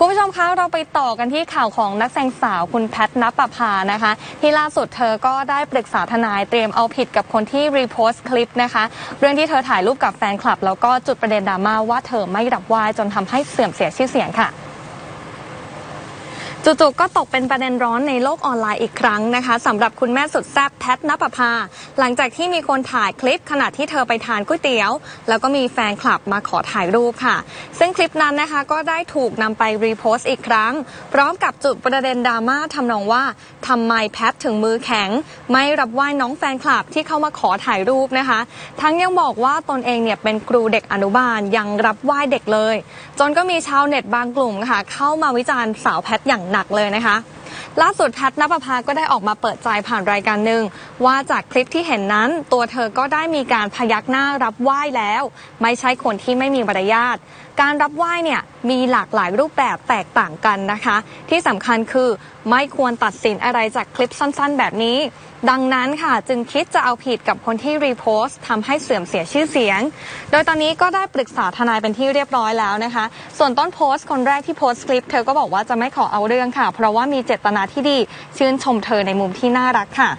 คุณผู้ชมคะเราไปต่อกันที่ข่าวของนักแสดงสาวคุณแพทนปภานะคะ ที่ล่าสุดเธอก็ได้ปรึกษาทนายเตรียมเอาผิดกับคนที่รีโพสต์คลิปนะคะ เรื่องที่เธอถ่ายรูปกับแฟนคลับ แล้วก็จุดประเด็นดราม่าว่าเธอไม่รับไหว้จนทำให้เสื่อมเสียชื่อเสียงค่ะ จู่ๆก็ตกเป็นประเด็นร้อนในโลกออนไลน์อีกครั้งนะคะสำหรับคุณแม่สุดแซ่บแพทนปภา หลังจากที่มีคนถ่ายคลิปขณะที่เธอไปทานก๋วยเตี๋ยว แล้วก็มีแฟนคลับมาขอถ่ายรูปค่ะ ซึ่งคลิปนั้นนะคะก็ได้ถูกนำไปรีโพสต์อีกครั้ง พร้อมกับจุดประเด็นดราม่าทำนองว่าทำไมแพทถึงมือแข็ง ไม่รับไหว้น้องแฟนคลับที่เข้ามาขอถ่ายรูปนะคะ ทั้งยังบอกว่าตนเองเนี่ยเป็นครูเด็กอนุบาลยังรับไหว้เด็กเลย จนก็มีชาวเน็ตบางกลุ่มค่ะ เข้ามาวิจารณ์สาวแพทอย่างหนักเลยนะคะ ล่าสุดแพทนปภาก็ได้ออกมาเปิดใจผ่านรายการหนึ่งว่าจากคลิปที่เห็นนั้นตัวเธอก็ได้มีการพยักหน้ารับไหว้แล้ว ไม่ใช่คนที่ไม่มีมารยาทการรับไหว้เนี่ยมีหลากหลายรูปแบบแตกต่างกันนะคะ ที่สำคัญคือไม่ควรตัดสินอะไรจากคลิปสั้นๆ แบบนี้ ดังนั้นค่ะจึงคิดจะเอาผิดกับคนที่รีโพสต์ทำให้เสื่อมเสียชื่อเสียง โดยตอนนี้ก็ได้ปรึกษาทนายเป็นที่เรียบร้อยแล้วนะคะ ส่วนต้นโพสต์คนแรกที่โพสต์คลิป เธอก็บอกว่าจะไม่ขอเอาเรื่องค่ะ เพราะว่ามีเจตนาที่ดี ชื่นชมเธอในมุมที่น่ารักค่ะ